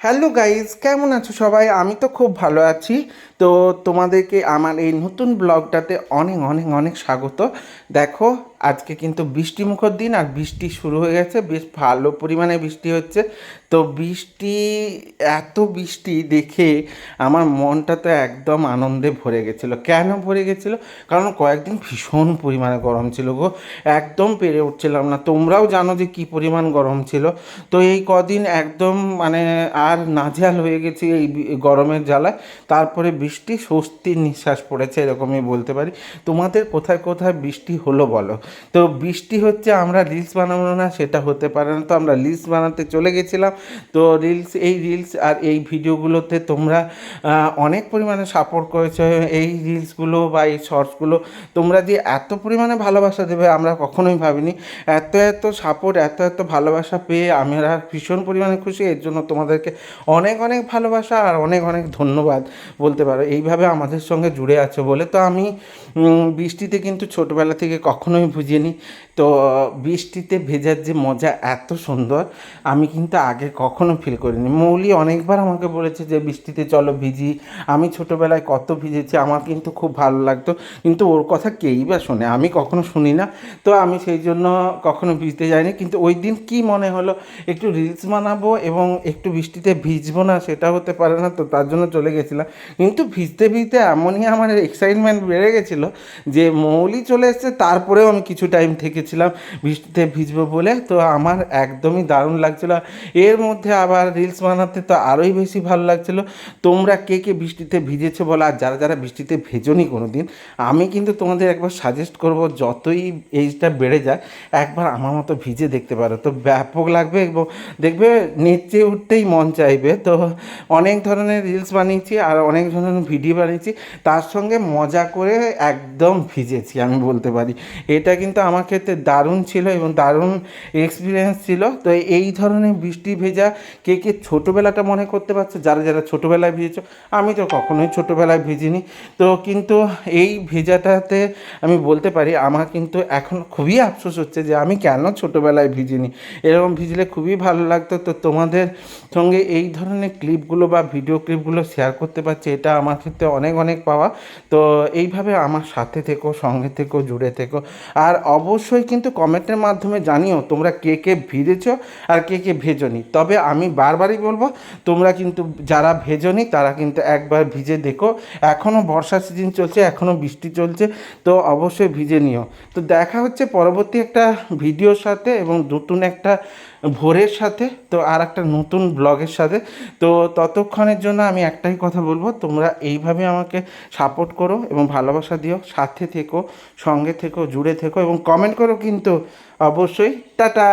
Hello guys, কেমন আছো সবাই? আমি তো খুব ভালো আছি। তো তোমাদেরকে আমার এই নতুন ব্লগটাতে অনেক অনেক অনেক স্বাগত। দেখো আজকে কিন্তু বৃষ্টিমুখর দিন আর বৃষ্টি শুরু হয়ে গেছে, বেশ ভালো পরিমাণে বৃষ্টি হচ্ছে। তো বৃষ্টি, এত বৃষ্টি দেখে আমার মনটা তো একদম আনন্দে ভরে গেছিল। কেন ভরে গেছিল? কারণ কয়েকদিন ভীষণ পরিমাণে গরম ছিল গো। একদম পেরে উঠছিলাম না। তোমরাও জানো যে কী পরিমাণ গরম ছিল। তো এই কদিন একদম মানে আর নাজেহাল হয়ে গেছি এই গরমের জ্বালায়। তারপরে বৃষ্টি, স্বস্তির নিঃশ্বাস পড়েছে এরকমই বলতে পারি। তোমাদের কোথায় কোথায় বৃষ্টি হলো বলো? তো বৃষ্টি হচ্ছে, আমরা রিলস বানাবো না, সেটা হতে পারে না। তো আমরা রিলস বানাতে চলে গেছিলাম। তো রিলস এই রিলস আর এই ভিডিওগুলোতে তোমরা অনেক পরিমাণে সাপোর্ট করেছ। এই রিলসগুলো বা এই শর্টসগুলো তোমরা যে এত পরিমাণে ভালোবাসা দেবে, আমরা কখনোই ভাবিনি। এত এত সাপোর্ট এত এত ভালোবাসা পেয়ে আমরা ভীষণ পরিমাণে খুশি। এর জন্য তোমাদেরকে অনেক অনেক ভালোবাসা আর অনেক অনেক ধন্যবাদ বলতে পারো। এইভাবে আমাদের সঙ্গে জুড়ে আছো বলে তো আমি বৃষ্টিতে কিন্তু ছোটোবেলা থেকে কখনোই বুঝিনি তো, বৃষ্টিতে ভেজার যে মজা এত সুন্দর, আমি কিন্তু আগে কখনো ফিল করিনি। মৌলি অনেকবার আমাকে বলেছে যে, বৃষ্টিতে চলো ভিজি। আমি ছোটোবেলায় কত ভিজেছি, আমার কিন্তু খুব ভালো লাগতো। কিন্তু ওর কথা কেই বা শোনে, আমি কখনো শুনি না। তো আমি সেই জন্য কখনো ভিজতে যাইনি। কিন্তু ওই দিন কি মনে হলো, একটু রিলস বানাবো এবং একটু বৃষ্টিতে ভিজবো না, সেটা হতে পারে না, তো তার জন্য চলে গেছিলাম। কিন্তু ভিজতে ভিজতে এমনই আমার এক্সাইটমেন্ট বেড়ে গেছিল যে, মৌলি চলে এসছে, তারপরেও আমি কিছু টাইম থেকেছিলাম, বৃষ্টিতে ভিজবো বলে। তো আমার একদমই দারুণ লাগছিল। এর মধ্যে আবার রিলস বানাতে তো আরোই বেশি ভালো লাগছিল। তোমরা কে কে বৃষ্টিতে ভিজেছো বলো, আর যারা যারা বৃষ্টিতে ভেজোনি কোনো দিন আমি কিন্তু তোমাদের একবার সাজেস্ট করব, যতই এইজটা বেড়ে যায়, একবার আমার মতো ভিজে দেখতে পারো। তো ব্যাপক লাগবে এবং দেখবে নেচে উঠতেই মন চাইবে। তো অনেক ধরনের রিলস বানিয়েছি আর অনেক ধরনের ভিডিও বানিয়েছি। তার সঙ্গে মজা করে একদম ভিজেছি, আমি বলতে পারি। এটা কিন্তু আমার ক্ষেত্রে দারুণ ছিল এবং দারুণ এক্সপিরিয়েন্স ছিল। তো এই ধরনের বৃষ্টি ভেজা কে কে ছোটোবেলাটা মনে করতে পারছ? যারা যারা ছোটোবেলায় ভিজেছো, আমি তো কখনোই ছোটোবেলায় ভিজিনি। তো কিন্তু এই ভেজাটাতে আমি বলতে পারি, আমার কিন্তু এখন খুবই আফসোস হচ্ছে যে আমি কেন ছোটোবেলায় ভিজিনি? এরকম ভিজলে খুবই ভালো লাগতো। তো তোমাদের সঙ্গে এই ধরনের ক্লিপগুলো বা ভিডিও ক্লিপগুলো শেয়ার করতে পারছি, এটা আমার ক্ষেত্রে অনেক অনেক পাওয়া। তো এইভাবে আমার সাথে থেকো, সঙ্গে থেকো, জুড়ে থেকো। আর অবশ্যই কিন্তু কমেন্টের মাধ্যমে জানিও তোমরা কে কে ভিজেছো আর কে কে ভেজনি। তবে আমি বারবারই বলব, তোমরা কিন্তু যারা ভেজনি তারা কিন্তু একবার ভিজে দেখো। এখনও বর্ষা সিজন চলছে এখনও বৃষ্টি চলছে, তো অবশ্যই ভিজে নিও। তো দেখা হচ্ছে পরবর্তী একটা ভিডিওর সাথে এবং নতুন একটা ভোরের সাথে, তো আর একটা নতুন ব্লগের সাথে। তো ততক্ষণের জন্য আমি একটাই কথা বলব, তোমরা এইভাবে আমাকে সাপোর্ট করো এবং ভালোবাসা দিও। সাথে থেকো, সঙ্গে থেকো, জুড়ে থেকো এবং কমেন্ট করো কিন্তু অবশ্যই। টাটা!